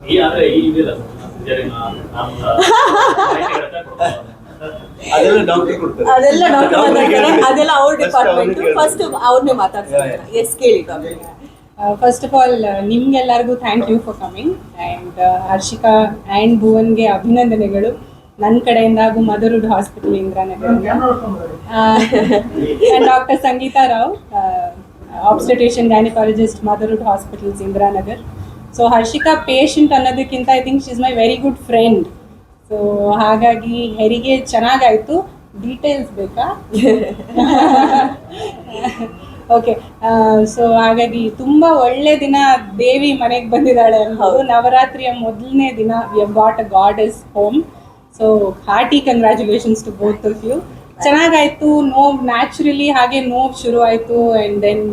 ಅದೆಲ್ಲ ಡಾಕ್ಟರ್ ಕೊಡ್ತಾರೆ. ಅದೆಲ್ಲ ಡಾಕ್ಟರ್ ಮಾತಾಡ್ತಾರೆ ಅದೆಲ್ಲ ಅವ್ರ ಡಿಪಾರ್ಟ್ಮೆಂಟ್ ಫಸ್ಟ್ ಅವ್ರನ್ನೇ ಮಾತಾಡ್ತಾರೆ. ಎಸ್ ಕೇಳಿ ಡಾಕ್ಟರ್ ಫಸ್ಟ್ ಆಫ್ ಆಲ್ ನಿಮ್ಗೆಲ್ಲರಿಗೂ thank you for coming and Harshika and ಭುವನ್ಗೆ ಅಭಿನಂದನೆಗಳು. ನನ್ನ ಕಡೆಯಿಂದ ಹಾಗೂ Motherhood hospital ಇಂದ್ರಾನಗರಿಂದ and doctor Sangeetha Rao obstetrician gynaecologist Motherhood hospitals Indiranagar. So Harshika patient ಅನ್ನೋದಕ್ಕಿಂತ I think she is my very good friend so ಹಾಗಾಗಿ ಹೆರಿಗೆ ಚೆನ್ನಾಗಾಯಿತು. Details ಬೇಕಾ? Okay so ಹಾಗಾಗಿ ತುಂಬ ಒಳ್ಳೆ ದಿನ ದೇವಿ ಮನೆಗೆ ಬಂದಿದ್ದಾಳೆ ಅನ್ನೋದು ನವರಾತ್ರಿಯ ಮೊದಲನೇ ದಿನ we have got a god is home so hearty congratulations to both of you ಚೆನ್ನಾಗಾಯ್ತು. ನೋವು ನ್ಯಾಚುರಲಿ ಹಾಗೆ ನೋವು ಶುರು ಆಯಿತು and then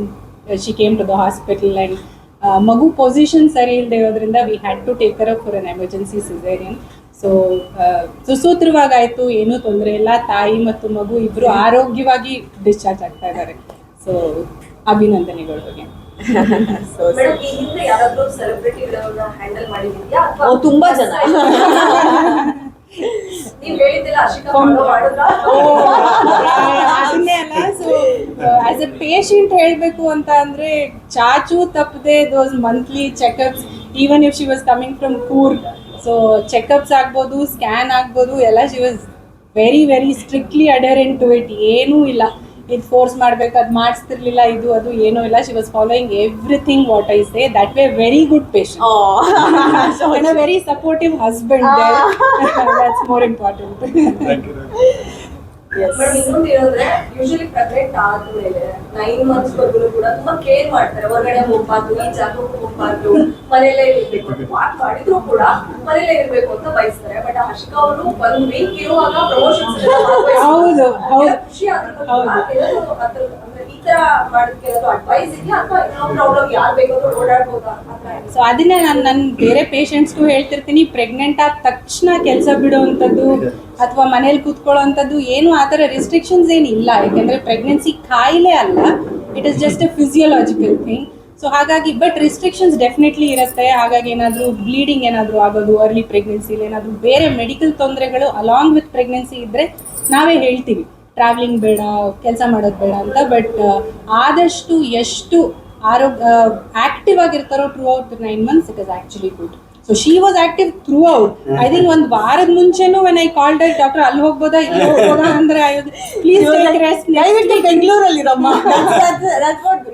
she came to the hospital and ಮಗು ಪೊಸಿಷನ್ ಸರಿ ಇಲ್ಲದೆ ಇರೋದ್ರಿಂದ we had to take care for an emergency caesarean so ಸುಸೂತ್ರವಾಗಾಯ್ತು ಏನೂ ತೊಂದರೆ ಇಲ್ಲ. ತಾಯಿ ಮತ್ತು ಮಗು ಇಬ್ಬರು ಆರೋಗ್ಯವಾಗಿ ಡಿಸ್ಚಾರ್ಜ್ ಆಗ್ತಾ ಇದ್ದಾರೆ. ಸೊ ಅಭಿನಂದನೆಗಳು ಬಗ್ಗೆ ತುಂಬಾ ಜನ. ನೀವು ಹೇಳಿದ್ದಿಲ್ಲ ಆಸ್ ಎ ಪೇಷಂಟ್ ಹೇಳಬೇಕು ಅಂತ ಅಂದ್ರೆ ಚಾಚು ತಪ್ಪದೆ those monthly checkups even if she was coming from Coorg so checkups ಆಗ್ಬೋದು ಸ್ಕ್ಯಾನ್ ಆಗ್ಬೋದು ಎಲ್ಲ she was very very strictly adherent to it ಏನೂ ಇಲ್ಲ. ಇದು ಫೋರ್ಸ್ ಮಾಡ್ಬೇಕು ಅದು ಮಾಡಿಸ್ತಿರ್ಲಿಲ್ಲ ಇದು ಅದು ಏನೂ ಇಲ್ಲ. She was following everything what I say that way very good patient very supportive husband supportive husband there. Madam ಇನ್ನೊಂದು ಏನಂದ್ರೆ ಯೂಶಲಿ ಪ್ರೆಗ್ನೆಂಟ್ ಆದ್ಮೇಲೆ ನೈನ್ ಮಂತ್ಸ್ ವರ್ಗು ಕೂಡ ತುಂಬಾ ಕೇರ್ ಮಾಡ್ತಾರೆ. ಹೊರಗಡೆ ಹೋಗ್ಬಾರ್ದು ಈ ಜಾಗಕ್ಕೂ ಹೋಗ್ಬಾರ್ದು ಮನೆಯಲ್ಲೇ ಇರ್ಬೇಕು. ಅಂತ ವಾಕ್ ಮಾಡಿದ್ರು ಕೂಡ ಮನೆಯಲ್ಲೇ ಇರ್ಬೇಕು ಅಂತ ಬಯಸ್ತಾರೆ. ಬಟ್ ಹರ್ಷಿಕಾ ಅವರು ಒಂದ್ ವೀಕ್ ಇರುವಾಗ ಪ್ರಮೋಷನ್ಸ್. ಖುಷಿ ಆಗುತ್ತೆ ಹೌದು. ಈ ತರ ಮಾಡೋದಕ್ಕೆ ಅಡ್ವೈಸ್ ಇದೆಯಾ? ಅಥವಾ ಪ್ರಾಬ್ಲಮ್ ಯಾರು ಬೇಕಾದ್ರೂ ಓಡಾಡ್ಬೋದಾ? ಅಂತ ಸೊ ಅದನ್ನೇ ನಾನು ನನ್ನ ಬೇರೆ ಪೇಷಂಟ್ಸ್ಗೂ ಹೇಳ್ತಿರ್ತೀನಿ. ಪ್ರೆಗ್ನೆಂಟ್ ಆದ ತಕ್ಷಣ ಕೆಲಸ ಬಿಡುವಂಥದ್ದು ಅಥವಾ ಮನೇಲಿ ಕೂತ್ಕೊಳ್ಳೋವಂಥದ್ದು ಏನು ಆ ಥರ ರಿಸ್ಟ್ರಿಕ್ಷನ್ಸ್ ಏನಿಲ್ಲ ಯಾಕೆಂದರೆ ಪ್ರೆಗ್ನೆನ್ಸಿ ಕಾಯಿಲೆ ಅಲ್ಲ it is just a physiological thing so ಹಾಗಾಗಿ ಬಟ್ ರಿಸ್ಟ್ರಿಕ್ಷನ್ಸ್ ಡೆಫಿನೆಟ್ಲಿ ಇರುತ್ತೆ. ಹಾಗಾಗಿ ಏನಾದರೂ ಬ್ಲೀಡಿಂಗ್ ಏನಾದರೂ ಆಗೋದು ಅರ್ಲಿ ಪ್ರೆಗ್ನೆನ್ಸಿಲಿ ಏನಾದರೂ ಬೇರೆ ಮೆಡಿಕಲ್ ತೊಂದರೆಗಳು ಅಲಾಂಗ್ ವಿತ್ ಪ್ರೆಗ್ನೆನ್ಸಿ ಇದ್ದರೆ ನಾವೇ ಹೇಳ್ತೀವಿ. ಟ್ರಾವೆಲಿಂಗ್ ಬೇಡ, ಕೆಲಸ ಮಾಡೋದು ಬೇಡ ಅಂತ ಬಟ್ ಆದಷ್ಟು ಎಷ್ಟು ಆರೋಗ್ಯ active ಆಗಿರ್ತಾರೋ throughout nine months it is actually good so she was active throughout I think ಒಂದ್ ವಾರದ ಮುಂಚೆನೂ ವೆನ್ ಐ ಕಾಲ್ಡ್ ಡಾಕ್ಟರ್ ಅಲ್ಲಿ ಹೋಗ್ಬೋದಾ? ಇಲ್ಲಿ ಹೋಗ್ಬೋದಾ? ಅಂದ್ರೆ ಪ್ಲೀಸ್ ಬೆಂಗಳೂರಲ್ಲಿ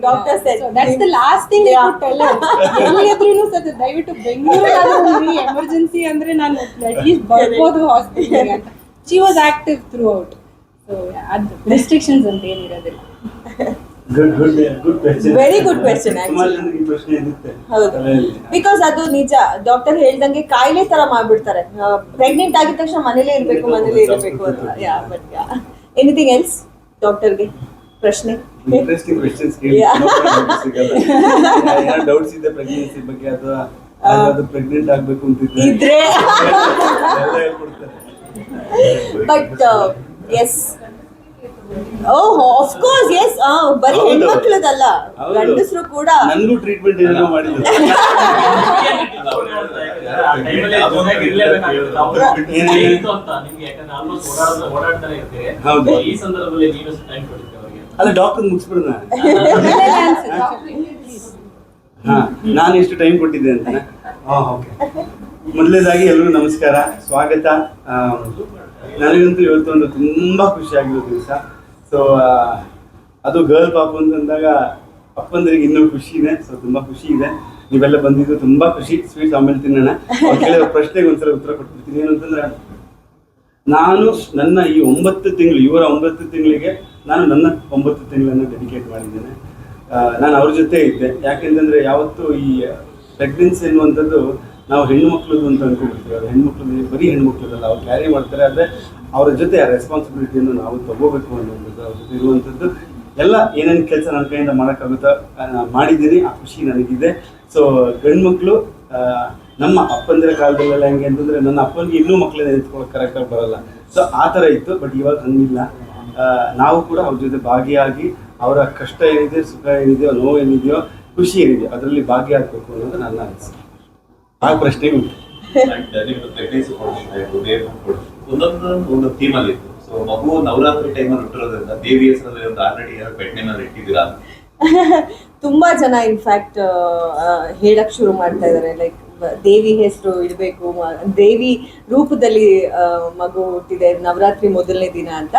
doctor that's the last thing ಎಲ್ಲಿಯಾದ್ರೂ ಸರ್ ದಯವಿಟ್ಟು ಬೆಂಗಳೂರಲ್ಲಿ ಎಮರ್ಜೆನ್ಸಿ ಅಂದ್ರೆ ನಾನು ಅಟ್ಲೀಸ್ಟ್ ಬರ್ಬೋದು ಹಾಸ್ಪಿಟಲ್ ಅಂತ. She was active throughout so ಅದು ರೆಸ್ಟ್ರಿಕ್ಷನ್ಸ್ ಅಂತ ಏನಿರೋದಿಲ್ಲ. ಗುಡ್ ಗುಡ್ ಕ್ವೆಶನ್ ಹೌದು. ಬಿಕಾಸ್ ಅದು ನಿಜ ಡಾಕ್ಟರ್ ಹೇಳ್ದಂಗೆ ಕಾಯಿಲೆ ತರ ಮಾಡ್ಬಿಡ್ತಾರೆ. ಪ್ರೆಗ್ನೆಂಟ್ ಆಗಿದ ತಕ್ಷಣ ಮನೇಲೇ ಇರ್ಬೇಕು ಮನೇಲೇ ಇರಬೇಕು ಅಂತ. Yeah but yeah anything else ಡಾಕ್ಟರ್ಗೆ ಪ್ರಶ್ನೆ? ಇಂಟ್ರೆಸ್ಟಿಂಗ್ ಕ್ವೆಶ್ಚನ್ಸ್ ಕೇಳಿ. Yeah. ಡೌಟ್ಸ್ ಇದೆ ಪ್ರೆಗ್ನೆನ್ಸಿ ಬಗ್ಗೆ ಅಥವಾ ಅದು ಪ್ರೆಗ್ನೆಂಟ್ ಆಗ್ಬೇಕು ಅಂತಿದ್ರೆ ಇದ್ರೆ. ಎಲ್ಲ ಹೇಳ್ಕೊಡ್ತಾರೆ. But yes oh of course yes ಬರೀ. ಹೆಣ್ಮಕ್ಳದಲ್ಲ. ಗಂಡಸರು ಕೂಡ ನನ್ಗೂ ಟ್ರೀಟ್ಮೆಂಟ್ ಏನೋ ಮಾಡಿದ್ರು. ಹೌದು. ಈ ಸಂದರ್ಭದಲ್ಲಿ ನೀವು ಟೈಮ್ ಕೊಡ್ತೀವಿ ಅವರಿಗೆ ಅಲ್ಲ ಡಾಕ್ಟರ್ ಮುಗಿಸ್ಬಿಡೋಣ ಹಾ ನಾನು ಎಷ್ಟು ಟೈಮ್ ಕೊಟ್ಟಿದ್ದೆ ಅಂತ ಓಕೆ ಮೊದಲನೇದಾಗಿ ಎಲ್ಲರಿಗೂ ನಮಸ್ಕಾರ. ಸ್ವಾಗತ. ನನಗಂತೂ ಇವತ್ತು ಒಂದು ತುಂಬಾ ಖುಷಿಯಾಗಿರೋ ದಿವಸ. ಸೊ ಅದು ಗರ್ಲ್ ಪಾಪು ಅಂತಂದಾಗ ಅಪ್ಪಂದ್ರಿಗೆ ಇನ್ನೂ ಖುಷಿ ಇದೆ ಸೊ ತುಂಬಾ ಖುಷಿ ಇದೆ. ನೀವೆಲ್ಲ ಬಂದಿದ್ದು ತುಂಬಾ ಖುಷಿ. ಸ್ವೀಟ್ಸ್ ಆಮೇಲೆ ತಿನ್ನೋಣ. ಕೇಳಿರೋ ಪ್ರಶ್ನೆಗೆ ಒಂದ್ಸಲ ಉತ್ತರ ಕೊಟ್ಬಿಡ್ತೀನಿ. ಏನಂತಂದ್ರೆ ನಾನು ನನ್ನ ಈ ಒಂಬತ್ತು ತಿಂಗಳು, ಇವರ ಒಂಬತ್ತು ತಿಂಗಳಿಗೆ ನಾನು ನನ್ನ ಒಂಬತ್ತು ತಿಂಗಳನ್ನು ಡೆಡಿಕೇಟ್ ಮಾಡಿದ್ದೇನೆ. ನಾನು ಅವ್ರ ಜೊತೆ ಇದ್ದೆ. ಯಾಕೆಂತಂದ್ರೆ, ಯಾವತ್ತೂ ಈ ಪ್ರೆಗ್ನೆನ್ಸಿ ಎನ್ನುವಂಥದ್ದು ನಾವು ಹೆಣ್ಣು ಮಕ್ಕಳದು ಅಂತ ಅನ್ಕೊಂಡ್ಬಿಡ್ತೀವಿ ಅದು ಹೆಣ್ಮಕ್ಳದ್ದು ಬರೀ ಹೆಣ್ಮಕ್ಳದಲ್ಲ ಅವ್ರು ಕ್ಯಾರಿ ಮಾಡ್ತಾರೆ. ಆದರೆ ಅವರ ಜೊತೆ ಆ ರೆಸ್ಪಾನ್ಸಿಬಿಲಿಟಿಯನ್ನು ನಾವು ತಗೋಬೇಕು ಅನ್ನೋದು ಅವ್ರ ಜೊತೆ ಇರುವಂಥದ್ದು. ಎಲ್ಲ ಏನೇನು ಕೆಲಸ ನನ್ನ ಕೈಯಿಂದ ಮಾಡೋಕ್ಕಾಗುತ್ತೋ ಮಾಡಿದ್ದೀನಿ, ಆ ಖುಷಿ ನನಗಿದೆ. ಸೊ ಗಂಡು ನಮ್ಮ ಅಪ್ಪಂದಿರ ಕಾಲದಲ್ಲೆಲ್ಲ ಹೆಂಗೆ ಅಂತಂದರೆ ನನ್ನ ಅಪ್ಪನಿಗೆ ಇನ್ನೂ ಮಕ್ಕಳನ್ನ ನಿಂತ್ಕೊಳ್ಳೋಕೆ ಕರೆಕ್ಟಾಗಿ ಬರೋಲ್ಲ. ಸೊ ಆ ಥರ ಇತ್ತು ಬಟ್ ಇವಾಗ ಹಂಗಿಲ್ಲ. ನಾವು ಕೂಡ ಅವ್ರ ಜೊತೆ ಭಾಗಿಯಾಗಿ ಅವರ ಕಷ್ಟ ಏನಿದೆ, ಸುಖ ಏನಿದೆಯೋ, ನೋವು ಏನಿದೆಯೋ, ಖುಷಿ ಏನಿದೆಯೋ, ಅದರಲ್ಲಿ ಭಾಗಿಯಾಗಬೇಕು ಅನ್ನೋದು ನನ್ನ ಅನಿಸಿಕೆ. ಆ ಪ್ರಶ್ನೆ ಒಂದೊಂದು ಒಂದು ಥೀಮ್ ಅಲ್ಲಿ ಇತ್ತು. ಸೊ ಮಗು ನವರಾತ್ರಿ ಟೈಮಲ್ಲಿ ಹುಟ್ಟಿರೋದ್ರಿಂದ ದೇವಿ ಹೆಸರಲ್ಲಿ ಒಂದು ಆಲ್ರೆಡಿ ಪೆಟ್ ನೇಮ್ ಇಟ್ಟಿದ್ದೀರಾ? ತುಂಬಾ ಜನ ಇನ್ಫ್ಯಾಕ್ಟ್ ಹೇಳಕ್ ಶುರು ಮಾಡ್ತಾ ಇದ್ದಾರೆ ಲೈಕ್ ದೇವಿ ಹೆಸರು ಇಡಬೇಕು ದೇವಿ ರೂಪದಲ್ಲಿ ಆ, ಮಗು ಹುಟ್ಟಿದೆ ನವರಾತ್ರಿ ಮೊದಲನೇ ದಿನ ಅಂತ.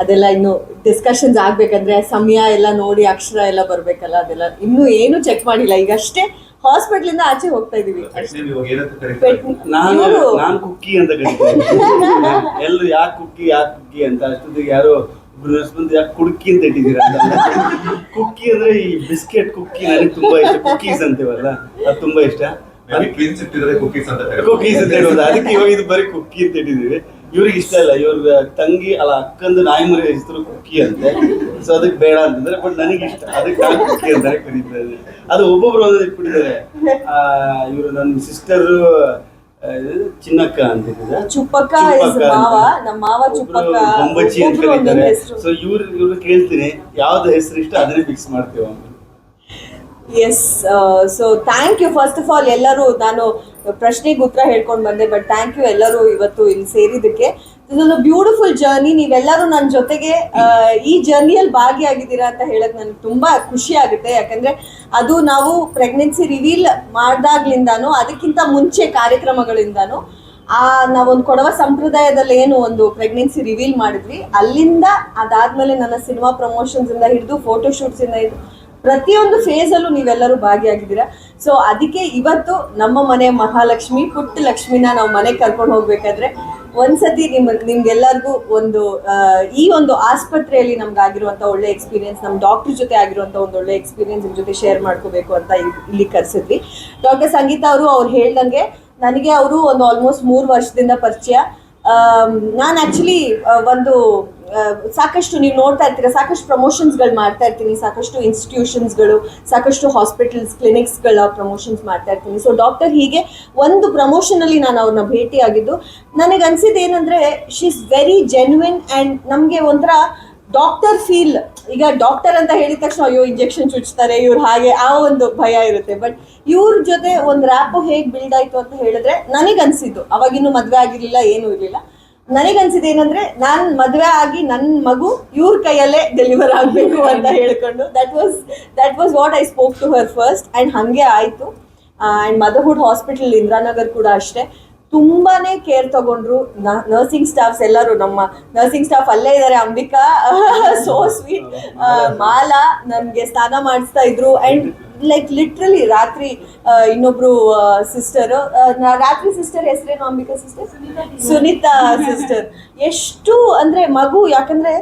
ಅದೆಲ್ಲ ಇನ್ನು ಡಿಸ್ಕಷನ್ಸ್ ಆಗ್ಬೇಕಂದ್ರೆ ಸಮಯ ಎಲ್ಲ ನೋಡಿ ಅಕ್ಷರ ಎಲ್ಲ ಬರ್ಬೇಕಲ್ಲ ಅದೆಲ್ಲ. ಇನ್ನು ಏನು ಚೆಕ್ ಮಾಡಿಲ್ಲ. ಈಗ ಅಷ್ಟೇ ಹಾಸ್ಪಿಟಲ್ ಇಂದ ಆಚೆ ಹೋಗ್ತಾ ಇದೀವಿ. ನಾನು ನಾನು ಕುಕ್ಕಿ ಅಂತ ಕರೀತೀನಿ ಎಲ್ಲರೂ ಯಾಕೆ ಕುಕ್ಕಿ ಯಾಕೆ ಕುಕ್ಕಿ ಅಂತ? ಅಷ್ಟೊತ್ತಿಗೆ ಯಾರೋ ಒಬ್ರು ನರ್ಸ್ ಬಂದು ಯಾಕೆ ಕುಡ್ಕಿ ಅಂತ ಇಟ್ಟಿದ್ದೀರಾ ಕುಕ್ಕಿ ಅಂದ್ರೆ ಈ ಬಿಸ್ಕೆಟ್ ಕುಕ್ಕಿ ನನಗೆ ತುಂಬಾ ಇಷ್ಟ. ಕುಕ್ಕೀಸ್ ಅಂತೀವಲ್ಲ ಅದು ತುಂಬಾ ಇಷ್ಟ. ಮೇಬಿ ಟ್ವಿನ್ಸ್ ಇಟ್ಟಿದ್ರೆ ಕುಕೀಸ್ ಅಂತ. ಕುಕ್ಕೀಸ್ ಅಂತ ಹೇಳೋದು ಅದಕ್ಕೆ ಇವಾಗ ಇದು ಬರೀ ಕುಕ್ಕಿ ಅಂತ ಇಟ್ಟಿದ್ದೀವಿ. ಇವ್ರಿಗೆ ಇಷ್ಟ ಇಲ್ಲ ಇವ್ರ ತಂಗಿ ಅಲ್ಲ ಅಕ್ಕಂದು ನಾಯಿ ಮರಿ ಹೆಸರು ಕುಕ್ಕಿ ಅಂತೆ. ಸೊ ಅದಕ್ಕೆ ಬೇಡ ಅಂತಂದ್ರೆ ಬಟ್ ನನಗೆ ಇಷ್ಟ. ಅದಕ್ಕೆ ನಾನು ಕುಕ್ಕಿ ಅಂತಾನೆ ಕರೀತಾರೆ ಅದು ಒಬ್ಬೊಬ್ರು ಒಂದೊಂದು ಇಟ್ಬಿಟ್ಟಿದ್ದಾರೆ ಇವರು ನನ್ನ ಸಿಸ್ಟರ್ ಚಿನ್ನಕ್ಕ ಅಂತ. ಚುಪ್ಪಕ್ಕ ನಮ್ಮ ಮಾವ ಚುಪ್ಪಕ್ಕ. ಬೊಂಬಚ್ಚಿ ಅಂತ ಕರೀತಾರೆ. ಸೊ ಇವ್ರು ಇವ್ರು ಕೇಳ್ತೀನಿ ಯಾವ್ದು ಹೆಸರು ಇಷ್ಟ ಅದನ್ನೇ ಫಿಕ್ಸ್ ಮಾಡ್ತೀವಿ yes so thank you first of all ಎಲ್ಲರೂ ನಾನು ಪ್ರಶ್ನೆಗೆ ಉತ್ತರ ಹೇಳ್ಕೊಂಡು ಬಂದೆ ಬಟ್ ಥ್ಯಾಂಕ್ ಯು ಎಲ್ಲರೂ ಇವತ್ತು ಇಲ್ಲಿ ಸೇರಿದ್ದಕ್ಕೆ. ಇದೊಂದು ಬ್ಯೂಟಿಫುಲ್ ಜರ್ನಿ ನೀವೆಲ್ಲರೂ ನನ್ನ ಜೊತೆಗೆ ಈ ಜರ್ನಿಯಲ್ಲಿ ಭಾಗಿಯಾಗಿದ್ದೀರಾ ಅಂತ ಹೇಳಕ್ ನನಗೆ ತುಂಬಾ ಖುಷಿ ಆಗುತ್ತೆ. ಯಾಕಂದ್ರೆ ಅದು ನಾವು ಪ್ರೆಗ್ನೆನ್ಸಿ ರಿವೀಲ್ ಮಾಡ್ದಾಗ್ಲಿಂದಾನು, ಅದಕ್ಕಿಂತ ಮುಂಚೆ ಕಾರ್ಯಕ್ರಮಗಳಿಂದಾನು, ಆ, ನಾವೊಂದು ಕೊಡವ ಸಂಪ್ರದಾಯದಲ್ಲಿ ಏನು ಒಂದು ಪ್ರೆಗ್ನೆನ್ಸಿ ರಿವೀಲ್ ಮಾಡಿದ್ವಿ. ಅಲ್ಲಿಂದ ಅದಾದ್ಮೇಲೆ ನನ್ನ ಸಿನಿಮಾ ಪ್ರಮೋಷನ್ಸ್ ಇಂದ ಹಿಡಿದು ಫೋಟೋಶೂಟ್ಸ್ ಇಂದ ಹಿಡಿದು ಪ್ರತಿಯೊಂದು ಫೇಸ್ ಅಲ್ಲೂ ನೀವೆಲ್ಲರೂ ಭಾಗಿಯಾಗಿದ್ದೀರಾ? ಸೊ ಅದಕ್ಕೆ ಇವತ್ತು ನಮ್ಮ ಮನೆ ಮಹಾಲಕ್ಷ್ಮಿ, ಪುಟ್ಟ ಲಕ್ಷ್ಮಿನ ನಾವು ಮನೆಗೆ ಕರ್ಕೊಂಡು ಹೋಗ್ಬೇಕಾದ್ರೆ ಒಂದ್ಸತಿ ನಿಮ್ಮ ನಿಮ್ಗೆಲ್ಲರಿಗೂ ಒಂದು ಈ ಒಂದು ಆಸ್ಪತ್ರೆಯಲ್ಲಿ ನಮ್ಗೆ ಆಗಿರುವಂತ ಒಳ್ಳೆ ಎಕ್ಸ್ಪೀರಿಯನ್ಸ್ ನಮ್ಮ ಡಾಕ್ಟರ್ ಜೊತೆ ಆಗಿರುವಂತ ಒಂದು ಒಳ್ಳೆ ಎಕ್ಸ್ಪೀರಿಯನ್ಸ್ ನಿಮ್ ಜೊತೆ ಶೇರ್ ಮಾಡ್ಕೋಬೇಕು ಅಂತ ಇಲ್ಲಿ ಕರ್ಸಿದ್ವಿ. ಡಾಕ್ಟರ್ ಸಂಗೀತ ಅವರು ಅವ್ರು ಹೇಳ್ದಂಗೆ ನನಗೆ ಅವರು ಒಂದು ಆಲ್ಮೋಸ್ಟ್ ಮೂರು ವರ್ಷದಿಂದ ಪರಿಚಯ. ನಾನು ಆಕ್ಚುಲಿ ಒಂದು ಸಾಕಷ್ಟು ನೀವು ನೋಡ್ತಾ ಇರ್ತೀರಾ, ಸಾಕಷ್ಟು ಪ್ರಮೋಷನ್ಸ್ಗಳು ಮಾಡ್ತಾ ಇರ್ತೀನಿ, ಸಾಕಷ್ಟು ಇನ್ಸ್ಟಿಟ್ಯೂಷನ್ಸ್ಗಳು ಸಾಕಷ್ಟು ಹಾಸ್ಪಿಟಲ್ಸ್ ಕ್ಲಿನಿಕ್ಸ್ಗಳ ಪ್ರಮೋಷನ್ಸ್ ಮಾಡ್ತಾ ಇರ್ತೀನಿ. ಸೊ ಡಾಕ್ಟರ್ ಹೀಗೆ ಒಂದು ಪ್ರಮೋಷನಲ್ಲಿ ನಾನು ಅವ್ರನ್ನ ಭೇಟಿಯಾಗಿದ್ದು, ನನಗೆ ಅನ್ಸಿದ್ದು ಏನಂದ್ರೆ she is very genuine and ನಮಗೆ ಒಂಥರ ಡಾಕ್ಟರ್ ಫೀಲ್ ಈಗ ಡಾಕ್ಟರ್ ಅಂತ ಹೇಳಿದ ತಕ್ಷಣ ಅಯ್ಯೋ ಇಂಜೆಕ್ಷನ್ ಚುಚ್ತಾರೆ, ಇವ್ರು ಹಾಗೆ ಆ ಒಂದು ಭಯ ಇರುತ್ತೆ. ಬಟ್ ಇವ್ರ ಜೊತೆ ಒಂದು ರ್ಯಾಪು ಹೇಗೆ ಬಿಲ್ಡ್ ಆಯ್ತು ಅಂತ ಹೇಳಿದ್ರೆ, ನನಗೆ ಅವಾಗಿನ್ನೂ ಮದುವೆ ಆಗಿರಲಿಲ್ಲ, ಏನೂ ಇರಲಿಲ್ಲ. ನನಗನ್ಸಿದ್ದು ಏನಂದ್ರೆ ನಾನ್ ಮದ್ವೆ ಆಗಿ ನನ್ ಮಗು ಇವ್ರ ಕೈಯಲ್ಲೇ ಡೆಲಿವರ್ ಆಗ್ಬೇಕು ಅಂತ ಹೇಳ್ಕೊಂಡು that was that was what I spoke to her first and ಹಂಗೆ ಆಯ್ತು. ಅಂಡ್ ಮದರ್ಹುಡ್ ಹಾಸ್ಪಿಟಲ್ ಇಂದಿರಾನಗರ್ ಕೂಡ ಅಷ್ಟೇ. ತುಂಬಾನೇ ಕೇರ್ ತಗೊಂಡ್ರು ನರ್ಸಿಂಗ್ ಸ್ಟಾಫ್ಸ್ ಎಲ್ಲರೂ ನಮ್ಮ ನರ್ಸಿಂಗ್ ಸ್ಟಾಫ್ ಅಲ್ಲೇ ಇದ್ದಾರೆ ಅಂಬಿಕಾ. ಸೋ ಸ್ವೀಟ್ ಮಾಲಾ ನನ್ಗೆ ಸ್ನಾನ ಮಾಡಿಸ್ತಾ ಇದ್ರು. ಅಂಡ್ ಲೈಕ್ ಲಿಟ್ರಲಿ ರಾತ್ರಿ ಇನ್ನೊಬ್ರು ಸಿಸ್ಟರ್ ರಾತ್ರಿ ಸಿಸ್ಟರ್ ಹೆಸರೇನು ಅಂಬಿಕಾ ಸಿಸ್ಟರ್ ಸುನೀತಾ ಸಿಸ್ಟರ್ ಎಷ್ಟು ಅಂದ್ರೆ ಮಗು ಯಾಕಂದ್ರೆ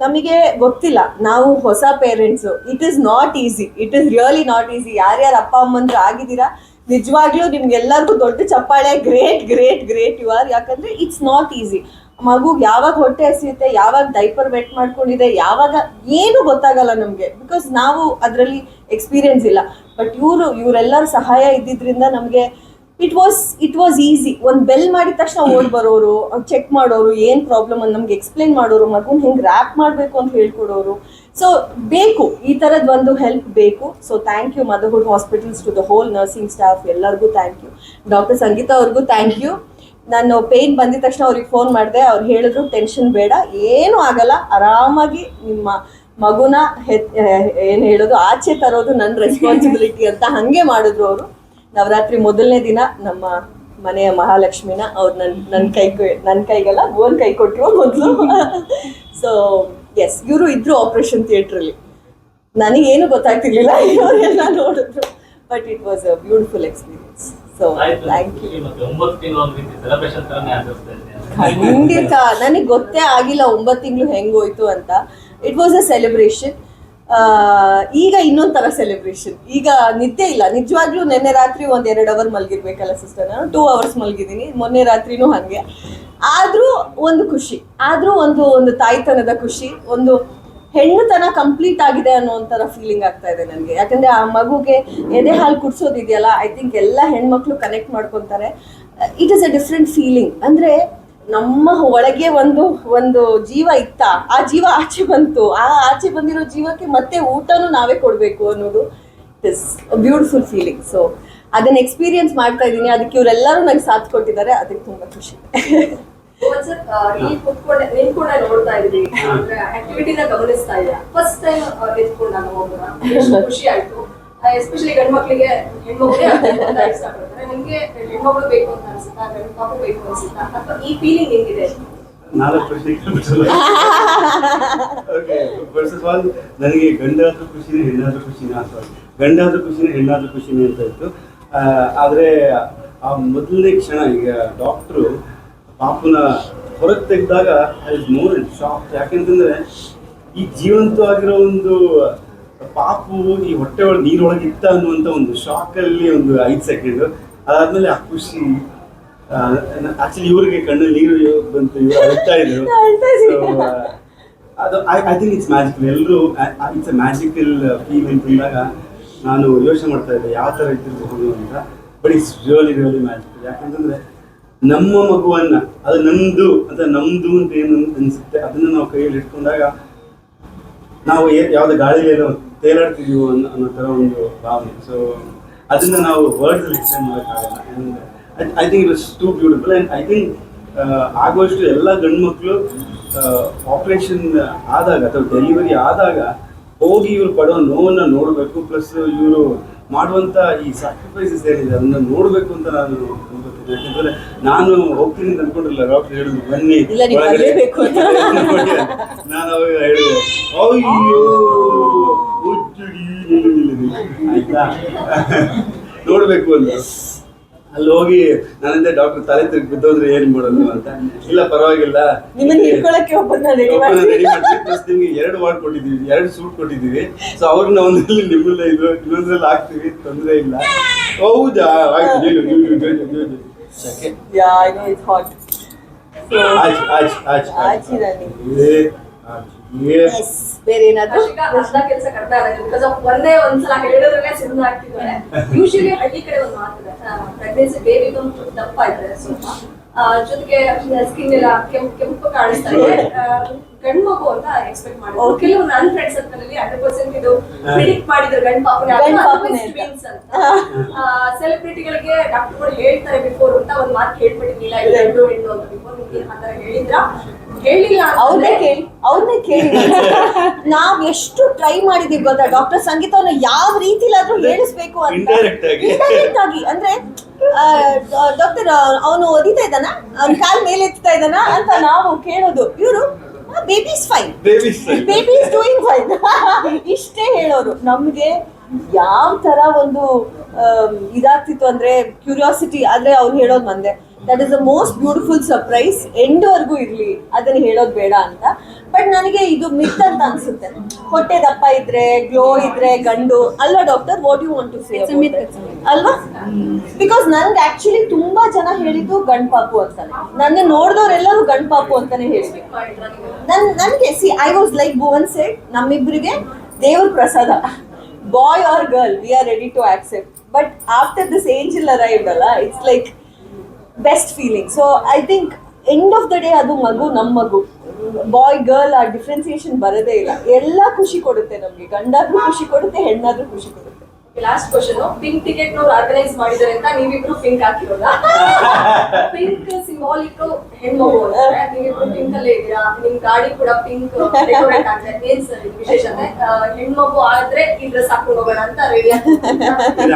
ನಮಗೆ ಗೊತ್ತಿಲ್ಲ. ನಾವು ಹೊಸ parents it is not easy it is really not easy ಯಾರ್ಯಾರು ಅಪ್ಪ ಅಮ್ಮಂದ್ರು ಆಗಿದ್ದೀರಾ ನಿಜವಾಗ್ಲೂ ನಿಮ್ಗೆಲ್ಲರಿಗೂ ದೊಡ್ಡ ಚಪ್ಪಾಳೆ great great great you are ಯಾಕಂದ್ರೆ ಇಟ್ಸ್ ನಾಟ್ ಈಸಿ ಮಗು ಯಾವಾಗ ಹೊಟ್ಟೆ ಹಸಿಯುತ್ತೆ, ಯಾವಾಗ ಡೈಪರ್ ವೆಟ್ ಮಾಡ್ಕೊಂಡಿದೆ, ಯಾವಾಗ ಏನು ಗೊತ್ತಾಗಲ್ಲ ನಮಗೆ. ಬಿಕಾಸ್ ನಾವು ಅದರಲ್ಲಿ ಎಕ್ಸ್ಪೀರಿಯನ್ಸ್ ಇಲ್ಲ. ಬಟ್ ಇವರು, ಇವರೆಲ್ಲರ ಸಹಾಯ ಇದ್ದಿದ್ರಿಂದ ನಮಗೆ it was it was easy ಒಂದು ಬೆಲ್ ಮಾಡಿದ ತಕ್ಷಣ ಓಡ್ ಬರೋರು ಚೆಕ್ ಮಾಡೋರು, ಏನು ಪ್ರಾಬ್ಲಮ್ ಅಂತ ನಮ್ಗೆ ಎಕ್ಸ್ಪ್ಲೇನ್ ಮಾಡೋರು, ಮಗುನ ಹೆಂಗೆ ರ್ಯಾಪ್ ಮಾಡಬೇಕು ಅಂತ ಹೇಳ್ಕೊಡೋರು. ಸೊ ಬೇಕು, ಈ ಥರದ್ದು ಒಂದು ಹೆಲ್ಪ್ ಬೇಕು. So thank you Motherhood hospitals to the whole nursing staff ಎಲ್ಲರಿಗೂ ಥ್ಯಾಂಕ್ ಯು ಡಾಕ್ಟರ್ ಸಂಗೀತ ಅವ್ರಿಗೂ ಥ್ಯಾಂಕ್ ಯು ನಾನು ಪೇನ್ ಬಂದಿದ ತಕ್ಷಣ ಅವ್ರಿಗೆ ಫೋನ್ ಮಾಡಿದೆ. ಅವ್ರು ಹೇಳಿದ್ರು ಟೆನ್ಷನ್ ಬೇಡ, ಏನೂ ಆಗಲ್ಲ. ಆರಾಮಾಗಿ ನಿಮ್ಮ ಮಗುನ ಏನು ಹೇಳೋದು, ಆಚೆ ತರೋದು ನನ್ನ ರೆಸ್ಪಾನ್ಸಿಬಿಲಿಟಿ ಅಂತ ಹಾಗೆ ಮಾಡಿದ್ರು ಅವರು. ನವರಾತ್ರಿ ಮೊದಲನೇ ದಿನ ನಮ್ಮ ಮನೆಯ ಮಹಾಲಕ್ಷ್ಮಿನ ಅವ್ರು ನನ್ನ ನನ್ನ ಕೈ ನನ್ನ ಕೈಗೆಲ್ಲ ಓನ್ ಕೈ ಕೊಟ್ಟರು ಮೊದಲು. ಸೊ ಎಸ್ ಇವರು ಇದ್ರು ಆಪರೇಷನ್ ಥಿಯೇಟ್ರಲ್ಲಿ ನನಗೇನು ಗೊತ್ತಾಗ್ತಿರ್ಲಿಲ್ಲ ಇವರೆಲ್ಲ ನೋಡಿದ್ರು. But it was a beautiful experience so thank you ಖಂಡಿತ. ನನಗೆ ಗೊತ್ತೇ ಆಗಿಲ್ಲ ಒಂಬತ್ತು ತಿಂಗಳು ಹೆಂಗೋಯ್ತು ಅಂತ. ಇಟ್ ವಾಸ್ ಅ ಸೆಲೆಬ್ರೇಷನ್ ಈಗ ಇನ್ನೊಂದು ಥರ ಸೆಲೆಬ್ರೇಷನ್ ಈಗ ನಿದ್ದೆ ಇಲ್ಲ. ನಿಜವಾಗ್ಲೂ ನಿನ್ನೆ ರಾತ್ರಿ ಒಂದು ಎರಡು ಅವರ್ ಮಲಗಿರ್ಬೇಕಲ್ಲ ಸಿಸ್ಟರ್ ನಾನು? ಟೂ ಅವರ್ಸ್ ಮಲಗಿದ್ದೀನಿ. ಮೊನ್ನೆ ರಾತ್ರಿನೂ ಹಾಗೆ. ಆದರೂ ಒಂದು ಖುಷಿ. ಆದರೂ ಒಂದು ಒಂದು ತಾಯ್ತನದ ಖುಷಿ. ಒಂದು ಹೆಣ್ಣುತನ ಕಂಪ್ಲೀಟ್ ಆಗಿದೆ ಅನ್ನೋ ಒಂಥರ ಫೀಲಿಂಗ್ ಆಗ್ತಾ ಇದೆ ನನಗೆ. ಯಾಕಂದ್ರೆ ಆ ಮಗುಗೆ ಎದೆ ಹಾಲು ಕುಡ್ಸೋದಿದೆಯಲ್ಲ ಐ ಥಿಂಕ್ ಎಲ್ಲ ಹೆಣ್ಮಕ್ಳು ಕನೆಕ್ಟ್ ಮಾಡ್ಕೊತಾರೆ. It is a different feeling ಅಂದ್ರೆ ನಮ್ಮ ಒಳಗೆ ಒಂದು ಒಂದು ಜೀವ ಇತ್ತ ಆ ಜೀವ ಆಚೆ ಬಂತು. ಆ ಆಚೆ ಬಂದಿರೋ ಜೀವಕ್ಕೆ ಮತ್ತೆ ಊಟನೂ ನಾವೇ ಕೊಡಬೇಕು ಅನ್ನೋದು ಇಸ್ ಬ್ಯೂಟಿಫುಲ್ ಫೀಲಿಂಗ್ ಸೊ ಅದನ್ನ ಎಕ್ಸ್ಪೀರಿಯನ್ಸ್ ಮಾಡ್ತಾ ಇದ್ದೀನಿ. ಅದಕ್ಕೆ ಇವರೆಲ್ಲರೂ ನಂಗೆ ಸಾಥ್ ಕೊಟ್ಟಿದ್ದಾರೆ. ಅದಕ್ಕೆ ತುಂಬಾ ಖುಷಿ. ಗಮನಿಸ್ತಾ ಇಲ್ಲ ಫಸ್ಟ್ ಟೈಮ್ ಖುಷಿ ಆಯ್ತು? ಎಸ್ಪೆಷಲಿ ಗಂಡು ಮಕ್ಕಳಿಗೆ ಹೆಣ್ಮಕ್ಳಿಗೆ ಹೆಣ್ಮಕ್ಳು ಬೇಕು ಅಂತ ಮಕ್ಳು ಬೇಕು ಅಥವಾ ಈ ಫೀಲಿಂಗ್ ನನಗೆ ಗಂಡಾದ್ರೂ ಖುಷಿನೇ, ಹೆಣ್ಣಾದ್ರೂ ಖುಷಿನೇ? ಅಂತ ಗಂಡಾದ್ರೂ ಖುಷಿನೇ, ಹೆಣ್ಣಾದ್ರೂ ಖುಷಿನೇ ಅಂತ ಇತ್ತು. ಆದ್ರೆ ಆ ಮೊದಲನೇ ಕ್ಷಣ, ಈಗ ಡಾಕ್ಟ್ರು ಪಾಪುನ ಹೊರಗೆ ತೆಗೆದಾಗ ಐ ಮೋರ್ ಶಾಕ್ ಯಾಕೆಂತಂದ್ರೆ ಈ ಜೀವಂತವಾಗಿರೋ ಒಂದು ಪಾಪು ಈ ಹೊಟ್ಟೆ ಒಳಗೆ ನೀರೊಳಗೆ ಇತ್ತ ಅನ್ನುವಂಥ ಒಂದು ಶಾಕಲ್ಲಿ ಒಂದು ಐದು ಸೆಕೆಂಡ್ ಅದಾದ್ಮೇಲೆ ಆ ಖುಷಿ ಆಕ್ಚುಲಿ ಇವ್ರಿಗೆ ಕಣ್ಣು ನೀರು ಬಂತು ಇವ್ರು ಅಳ್ತಾ ಇದ್ರು. ಅದು I I think it's magical ಎಲ್ಲರೂ ಇಟ್ಸ್ ಎ ಮ್ಯಾಜಿಕಲ್ ಫೀಲ್ ಅಂತಂದಾಗ ನಾನು ಯೋಚನೆ ಮಾಡ್ತಾ ಇದ್ದೆ ಯಾವ ಥರ ಇದ್ದಿರಬಹುದು ಅಂತ. But it's really really magical ಯಾಕಂತಂದ್ರೆ ನಮ್ಮ ಮಗುವನ್ನ ಅದು ನಮ್ದು ಅಂತ ನಮ್ದು ಅಂತ ಏನು ಅನ್ಸುತ್ತೆ ಅದನ್ನ ನಾವು ಕೈಯಲ್ಲಿ ಇಟ್ಕೊಂಡಾಗ ನಾವು ಏನ್ ಯಾವ್ದು ಗಾಳಿಯಲ್ಲೋ ತೇಲಾಡ್ತಿದೀವೋ ಅನ್ನೋ ಅನ್ನೋ ಥರ ಒಂದು ಭಾವನೆ. ಸೊ ಅದನ್ನ ನಾವು ವರ್ಡ್ಸಲ್ಲಿ ಎಕ್ಸ್ಪ್ಲೇನ್ ಮಾಡೋಕ್ಕಾಗಲ್ಲ. I think it was too beautiful and I think ಆಗುವಷ್ಟು ಎಲ್ಲ ಗಂಡು ಮಕ್ಕಳು ಆಪರೇಷನ್ ಆದಾಗ ಅಥವಾ ಡೆಲಿವರಿ ಆದಾಗ ಹೋಗಿ ಇವ್ರು ಪಡೋ ನೋವನ್ನು ನೋಡಬೇಕು. ಪ್ಲಸ್ ಇವರು ಮಾಡುವಂತ ಈ ಸ್ಯಾಕ್ರಿಫೈಸಸ್ ಏನಿದೆ ಅದನ್ನ ನೋಡಬೇಕು ಅಂತ ನಾನು ಯಾಕಂದ್ರೆ ನಾನು ಹೋಗ್ತೀನಿ ಅಂತ ಅನ್ಕೊಂಡಿಲ್ಲ ಡಾಕ್ಟರ್ ಹೇಳುದು ಬನ್ನಿ. ನಾನು ಅವಾಗ ಹೇಳಿದೆ ಅಯ್ಯೋ. ಆಯ್ತಾ? ನೋಡ್ಬೇಕು ಅಂತ. ಅಲ್ಲಿ ಹೋಗಿ ನಾನಿಂದ ಡಾಕ್ಟರ್ ತಲೆ ತಿರುಗಿ ಬಿದ್ದೋದ್ರೆ ಏನ್ ಮಾಡೋದು ಅಂತ. ಇಲ್ಲ ಪರವಾಗಿಲ್ಲ. ನಿಮ್ಗೆ ಎರಡು ವಾರ್ಡ್ ಕೊಟ್ಟಿದೀವಿ ಎರಡು ಸೂಟ್ ಕೊಟ್ಟಿದೀವಿ ಸೊ ಅವ್ರನ್ನ ಒಂದ್ರಲ್ಲಿ ನಿಮ್ಮನ್ನ ಇದ್ರು ಇನ್ನೊಂದ್ರಲ್ಲಿ ಹಾಕ್ತಿವಿ. ತೊಂದ್ರೆ ಇಲ್ಲ. ಹೌದಾ? ಆಯ್ತು ಆಯ್ತು ಆಯ್ತು ಆಚ್ ಬೇರೆ ಏನಾದ್ರು? ಅರ್ಧ ಕೆಲಸ ಆಗಿದೆ ಬಿಕಾಸ್ ಆಫ್ ಒಂದೇ ಒಂದ್ಸಲ ಹೇಳಿದ್ರೆ ಸುಮ್ಮನೆ ಆಗ್ತಿದ್ದಾರೆ. ಯೂಶಲಿ ಹಳ್ಳಿ ಕಡೆ ಒಂದು ಮಾತಿದೆ ಪ್ರೆಗ್ನೆನ್ಸಿ ಬೇಬಿ ಬಂದು ದಪ್ಪ ಇದ್ದಾರೆ ಸ್ವಲ್ಪ. ಜೊತೆಗೆ ಸ್ಕಿನ್ ಎಲ್ಲ ಕೆಂಪು ಕೆಂಪು ಕಾಣಿಸ್ತಾ ಇದೆ. ಗಂಡು ಮಗು ಅಂತ ಎಕ್ಸ್ಪೆಕ್ಟ್ ಮಾಡಿದ್ರು. ಕೆಲವು ನನ್ನ ಫ್ರೆಂಡ್ಸ್ ಸರ್ಕಲ್ ಅಲ್ಲಿ ಹಂಡ್ರೆಡ್ ಪರ್ಸೆಂಟ್ ಇದು. ಪ್ರಿಡಿಕ್ಟ್ ಮಾಡಿದ್ರು ಗಂಡು ಪಾಪನೇ. ಟ್ವಿನ್ಸ್ ಅಂತ. ಸೆಲೆಬ್ರಿಟಿಗಳಿಗೆ ಡಾಕ್ಟರ್ಗಳು ಹೇಳ್ತಾರೆ ಬಿಫೋರ್ ಅಂತ ಒಂದು ಮಾತು ಹೇಳ್ಬಿಟ್ಟಿದ್ದಿಲ್ಲ ಇದು ಹೆಣ್ಣು ಹೆಣ್ಣು ಅಂತ. ಬಿಫೋರ್ ನಿಮ್ಗೆ ಆ ಥರ ಹೇಳಿದ್ರ? ಹೇಳಿಲ್ಲ ಅವ್ರನ್ನೇ ಕೇಳಿ ಅವ್ರನ್ನೇ ಕೇಳಿ. ನಾವ್ ಎಷ್ಟು ಟ್ರೈ ಮಾಡಿದೀವಿ ಗೊತ್ತಾ? ಡಾಕ್ಟರ್ ಸಂಗೀತವನ್ನ ಯಾವ ರೀತಿಲಾದ್ರೂ ಹೇಳಿಸ್ಬೇಕು ಅಂತ. ಇಂಡೈರೆಕ್ಟ್ ಆಗಿ. ಅಂದ್ರೆ ಡಾಕ್ಟರ್ ಅವನು ಓದಿತಾ ಇದ್ದಾನ? ಅವ್ನ ಕಾಲ್ ಮೇಲೆ ಎತ್ತಾ ಇದ್ದಾನ ಅಂತ ನಾವು ಕೇಳೋದು. ಇವರು babies fine babies doing fine ಇಷ್ಟೇ ಹೇಳೋರು. ನಮ್ಗೆ ಯಾವ ತರ ಒಂದು ಇದಾಗ್ತಿತ್ತು ಅಂದ್ರೆ ಕ್ಯೂರಿಯಾಸಿಟಿ ಆದ್ರೆ ಅವ್ರು ಹೇಳೋದು ಒಂದೇ. That is a most beautiful surprise ಎಂಡ್ವರೆಗೂ ಇರಲಿ. ಅದನ್ನು ಹೇಳೋದು ಬೇಡ ಅಂತ. ಬಟ್ ನನಗೆ ಇದು ಮಿತ್ ಅಂತ ಅನ್ಸುತ್ತೆ. ಹೊಟ್ಟೆ ದಪ್ಪ ಇದ್ರೆ ಗ್ಲೋ ಇದ್ರೆ ಗಂಡು ಅಲ್ವಾ doctor what you want to say. ಅಲ್ವಾ? ಬಿಕಾಸ್ ನನ್ಗೆ ಆಕ್ಚುಲಿ ತುಂಬಾ ಜನ ಹೇಳಿದ್ದು ಗಂಡ್ ಪಾಪು ಅಂತಾನೆ. ನನ್ನ ನೋಡಿದವರೆಲ್ಲರೂ ಗಂಡ್ ಪಾಪು ಅಂತಾನೆ ಹೇಳಿದ್ರು ನೀವು ನನ್ ನನ್ಗೆ see I was like Bhuvan said ನಮ್ಮಿಬ್ಬರಿಗೆ ದೇವ್ರ ಪ್ರಸಾದ. Boy or girl we are ready to accept but after this angel arrive ಅಲ್ಲ it's like best feeling so I think end of the day ಅದು ಮಗು ನಮ್ಮ ಮಗು. ಬಾಯ್ ಗರ್ಲ್ ಆ differentiation ಬರೋದೇ ಇಲ್ಲ. ಎಲ್ಲ ಖುಷಿ ಕೊಡುತ್ತೆ ನಮಗೆ. ಗಂಡಾದ್ರೂ ಖುಷಿ ಕೊಡುತ್ತೆ ಹೆಣ್ಣಾದ್ರೂ ಖುಷಿ ಕೊಡುತ್ತೆ. ಲಾಸ್ಟ್ ಕ್ವಶನ್ ಪಿಂಕ್ ಟಿಕೆಟ್ ನವ್ರು ಆರ್ಗನೈಸ್ ಮಾಡಿದ್ದಾರೆ ಅಂತ ನೀವಿಬ್ರು ಪಿಂಕ್ ಹಾಕಿರೋದ? ಪಿಂಕ್ ಸಿಂಬಾಲಿಕ್ ಹೆಣ್ಮಗು ನೀವಿಬ್ರು ಪಿಂಕ್ ಅಲ್ಲೇ ಇದ್ದೀರಾ? ನಿಮ್ ಗಾಡಿ ಕೂಡ ಪಿಂಕ್ ಡೆಕೋರೇಟ್ ಆಗಿದೆ ಏನ್ ಸರ್ ವಿಶೇಷತೆ? ಹೆಣ್ಮಗು ಆದ್ರೆ ಈ ಡ್ರೆಸ್ ಹಾಕೊಂಡು ಹೋಗೋಣ ಅಂತ ರೆಡಿ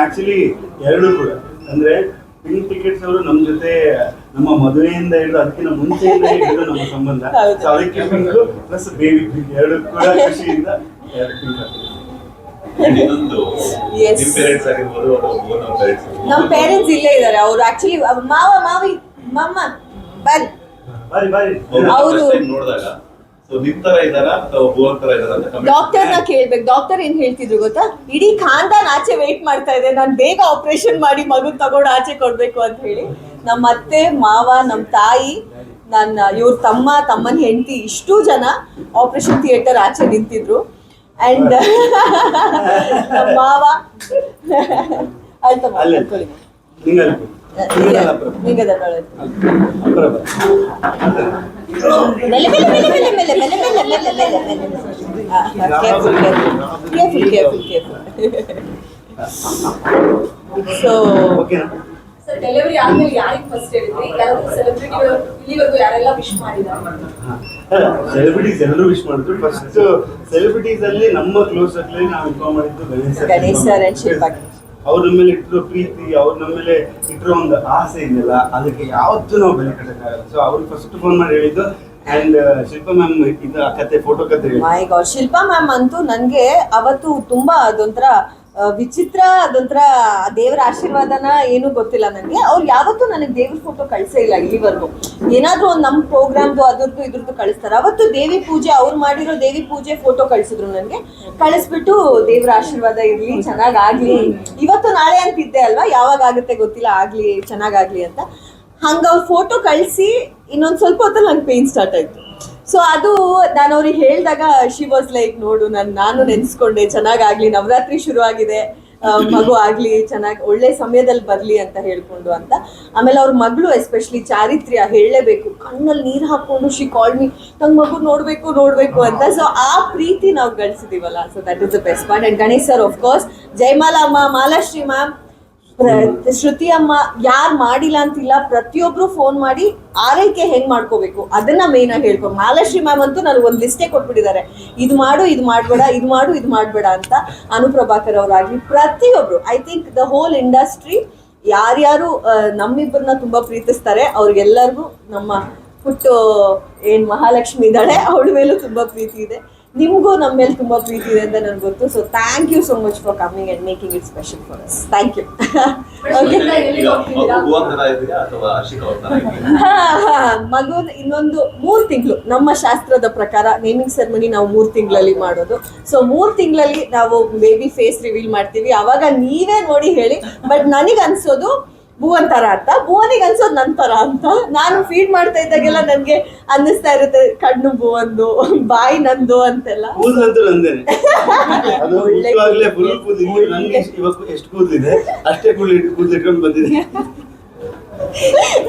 ಆಕ್ಚುಲಿ ಎರಡು ಕೂಡ. ಅಂದ್ರೆ ಪಿಂಕ್ ಟಿಕೆಟ್ಸ್ ಅವರು ನಮ್ಮ ಜೊತೆ ನಮ್ಮ ಮದುವೆಯಿಂದ ಹಿಡಿದು ಅದಕ್ಕಿಂತ ಮುಂಚೆಯಿಂದ ಹಿಡಿದು ನಮ್ಮ ಸಂಬಂಧ. ಸೊ ಅದಕ್ಕೆ ಪಿಂಕ್ ಪ್ಲಸ್ ಬೇಬಿ ಪಿಂಕ್ ಎರಡು ಕೂಡ ಖುಷಿಯಿಂದ ಎರಡು ಪಿಂಕ್ ನಮ್ And ಇನ್ನೊಂದು Yes. ಪೇರೆಂಟ್ಸ್ ಆಗಿರ್ಬೋದು ನಮ್ಮ ಪೇರೆಂಟ್ಸ್ ನಮ್ಮ ಪೇರೆಂಟ್ಸ್ ಇಲ್ಲೇ ಇದ್ದಾರೆ. ಅವ್ರು ಆಕ್ಚುಲಿ ಮಾವ ಮಾವಿ ಮಮ್ಮ ಬನ್. ಬಾರಿ ಬಾರಿ. ಅವ್ರು- ನೋಡಿದಾಗ. ಡಾಕ್ಟರ್ನ ಕೇಳ್ಬೇಕು. ಡಾಕ್ಟರ್ ಏನ್ ಹೇಳ್ತಿದ್ರು ಗೊತ್ತಾ? ಇಡೀ ಖಾನ್ದಾನ್ ಆಚೆ ವೇಟ್ ಮಾಡ್ತಾ ಇದೆ. ನಾನು ಬೇಗ ಆಪರೇಷನ್ ಮಾಡಿ ಮಗು ತಗೊಂಡು ಆಚೆ ಕೊಡ್ಬೇಕು ಅಂತ ಹೇಳಿ ನಮ್ಮ ಅತ್ತೆ ಮಾವ ನಮ್ಮ ತಾಯಿ ನನ್ನ ಇವ್ರ ತಮ್ಮ ತಮ್ಮನ ಹೆಂಡತಿ ಇಷ್ಟು ಜನ ಆಪರೇಷನ್ ಥಿಯೇಟರ್ ಆಚೆ ನಿಂತಿದ್ರು. ಅಂಡ್ ಮಾವ. ಅಳ್ತಮ್ಮ ಸೊ ಡೆಲಿವರಿ ಫಸ್ಟ್ ಹೇಳಿದ್ರಿ ಸೆಲೆಬ್ರಿಟಿಗಳು ಯಾರೆಲ್ಲ ವಿಶ್ ಸೆಲೆಬ್ರಿಟೀಸ್ ವಿಶ್ ಮಾಡಿದ್ರು. ಫಸ್ಟ್ ಸೆಲೆಬ್ರಿಟೀಸ್ ಅಲ್ಲಿ ನಮ್ಮ ಕ್ಲೋಸ್ ಅಲ್ಲಿ ನಾವು ಇನ್ಫಾರ್ಮ್ ಮಾಡಿದ್ದು ಗಣೇಶ್. ಸರ್ ಅಂಡ್ ಶಿಲ್ಪಾ ಅವ್ರ ಮೇಲೆ ಇಟ್ಟಿರೋ ಪ್ರೀತಿ, ಅವ್ರ ನಮ್ಮ ಮೇಲೆ ಇಟ್ಟಿರೋ ಒಂದು ಆಸೆ ಇದೆಯಲ್ಲ, ಅದಕ್ಕೆ ಯಾವತ್ತೂ ನಾವು ಬೆಲೆ ಕಟ್ಟಕ್ಕಾಗಲ್ಲ. ಸೊ ಅವ್ರಿಗೆ ಫಸ್ಟ್ ಫೋನ್ ಮಾಡಿ ಹೇಳಿದ್ದು ಅಂಡ್ ಶಿಲ್ಪಾ ಮ್ಯಾಮ್ ಇದು ಕತೆ ಫೋಟೋ ಕತೆ ಮೈ ಗಾಡ್ ಶಿಲ್ಪಾ ಮ್ಯಾಮ್ ಅಂತೂ ನನಗೆ ಅವತ್ತು ತುಂಬಾ ಅದೊಂಥರ ವಿಚಿತ್ರ ಅದೊಂಥರ ದೇವರ ಆಶೀರ್ವಾದನ ಏನು ಗೊತ್ತಿಲ್ಲ ನನಗೆ ಅವ್ರು ಯಾವತ್ತೂ ನನಗೆ ದೇವ್ರ ಫೋಟೋ ಕಳಿಸೇ ಇಲ್ಲ ಇಲ್ಲಿವರೆಗೂ. ಏನಾದ್ರೂ ಒಂದು ನಮ್ಮ ಪ್ರೋಗ್ರಾಮ್ದು ಅದ್ರದ್ದು ಇದ್ರದ್ದು ಕಳಿಸ್ತಾರೆ. ಅವತ್ತು ದೇವಿ ಪೂಜೆ, ಅವ್ರು ಮಾಡಿರೋ ದೇವಿ ಪೂಜೆ ಫೋಟೋ ಕಳಿಸಿದ್ರು ನನಗೆ ಕಳಿಸ್ಬಿಟ್ಟು ದೇವ್ರ ಆಶೀರ್ವಾದ ಇರ್ಲಿ, ಚೆನ್ನಾಗಾಗ್ಲಿ. ಇವತ್ತು ನಾಳೆ ಅಂತಿದ್ದೆ ಅಲ್ವಾ? ಯಾವಾಗ ಆಗುತ್ತೆ ಗೊತ್ತಿಲ್ಲ. ಆಗ್ಲಿ, ಚೆನ್ನಾಗಾಗ್ಲಿ ಅಂತ. ಹಂಗ ಅವ್ರ ಫೋಟೋ ಕಳಿಸಿ ಇನ್ನೊಂದ್ ಸ್ವಲ್ಪ ಹೊತ್ತಲ್ಲಿ ನಂಗೆ ಪೇನ್ ಸ್ಟಾರ್ಟ್ ಆಯ್ತು. ಸೊ ಅದು ನಾನು ಅವ್ರಿಗೆ ಹೇಳಿದಾಗ ಶಿ ವಾಸ್ ಲೈಕ್ ನೋಡು, ನಾನು ನಾನು ನೆನೆಸ್ಕೊಂಡೆ, ಚೆನ್ನಾಗಾಗ್ಲಿ, ನವರಾತ್ರಿ ಶುರುವಾಗಿದೆ. ಮಗು ಆಗ್ಲಿ, ಚೆನ್ನಾಗಿ, ಒಳ್ಳೆ ಸಮಯದಲ್ಲಿ ಬರ್ಲಿ ಅಂತ ಹೇಳ್ಕೊಂಡು ಅಂತ. ಆಮೇಲೆ ಅವ್ರ ಮಗಳು ಎಸ್ಪೆಷಲಿ ಚಾರಿತ್ರ್ಯ ಹೇಳಲೇಬೇಕು. ಕಣ್ಣಲ್ಲಿ ನೀರು ಹಾಕೊಂಡು ಶಿ ಕಾಲ್ ಮಿ ತಂಗ ಮಗು ನೋಡ್ಬೇಕು ನೋಡ್ಬೇಕು ಅಂತ. ಸೊ ಆ ಪ್ರೀತಿ ನಾವು ಗಳಿಸಿದೀವಲ್ಲ. So that is the best part and Ganesh sir of course Jayamala ಅಮ್ಮ ಮಾಲಾಶ್ರೀ ಮ್ಯಾಮ್ ಶ್ರುತಿ ಅಮ್ಮ ಯಾರು ಮಾಡಿಲ್ಲ ಅಂತಿಲ್ಲ, ಪ್ರತಿಯೊಬ್ರು ಫೋನ್ ಮಾಡಿ ಆರೈಕೆ ಹೆಂಗ್ ಮಾಡ್ಕೋಬೇಕು? ಅದನ್ನ ಮೇನ್ ಆಗಿ ಹೇಳ್ಕೊ ಮಾಲಾಶ್ರೀ ಮ್ಯಾಮ್ ಅಂತೂ ನನಗೆ ಒಂದು ಲಿಸ್ಟೇ ಕೊಟ್ಬಿಟ್ಟಿದ್ದಾರೆ ಇದು ಮಾಡು, ಇದು ಮಾಡ್ಬೇಡ, ಇದು ಮಾಡು, ಇದು ಮಾಡ್ಬೇಡ ಅಂತ ಅನುಪ್ರಭಾಕರ್ ಅವರಾಗಿ ಪ್ರತಿಯೊಬ್ರು. I think the whole industry ಯಾರ್ಯಾರು ನಮ್ಮಿಬ್ಬರನ್ನ ತುಂಬಾ ಪ್ರೀತಿಸ್ತಾರೆ. ಅವ್ರಿಗೆಲ್ಲರಿಗೂ ನಮ್ಮ ಪುಟ್ಟು, ಏನ್ ಮಹಾಲಕ್ಷ್ಮಿ ಇದ್ದಾಳೆ, ಅವಳ ಮೇಲೂ ತುಂಬಾ ಪ್ರೀತಿ ಇದೆ. ನಿಮಗೂ ನಮ್ಮ ಮೇಲೆ ತುಂಬಾ ಪ್ರೀತಿ ಇದೆ ಅಂತ ನನಗೆ ಗೊತ್ತು. So thank you so much for coming and making it special for us thank you ಮಗು ಇನ್ನೊಂದು ಮೂರು ತಿಂಗಳು. ನಮ್ಮ ಶಾಸ್ತ್ರದ ಪ್ರಕಾರ ನೇಮಿಂಗ್ ಸೆರೆಮನಿ ನಾವು ಮೂರು ತಿಂಗಳಲ್ಲಿ ಮಾಡೋದು. ಸೊ ಮೂರು ತಿಂಗಳಲ್ಲಿ ನಾವು ಬೇಬಿ ಫೇಸ್ ರಿವೀಲ್ ಮಾಡ್ತೀವಿ. ಅವಾಗ ನೀವೇ ನೋಡಿ ಹೇಳಿ. ಬಟ್ ನನಗೆ ಅನ್ಸೋದು ಭುವನ್ ತರ ಅಂತ. ಭುವನಿಗೆ ಅನ್ಸೋದು ನನ್ನ ತರ ಅಂತ. ನಾನು ಫೀಡ್ ಮಾಡ್ತಾ ಇದ್ದಾಗೆಲ್ಲ ನನ್ಗೆ ಅನ್ನಿಸ್ತಾ ಇರುತ್ತೆ ಕಣ್ಣು ಭುವಂದು ಬಾಯಿ ನಂದು ಅಂತೆಲ್ಲ. ಅಷ್ಟೇ ಬಂದಿದೆ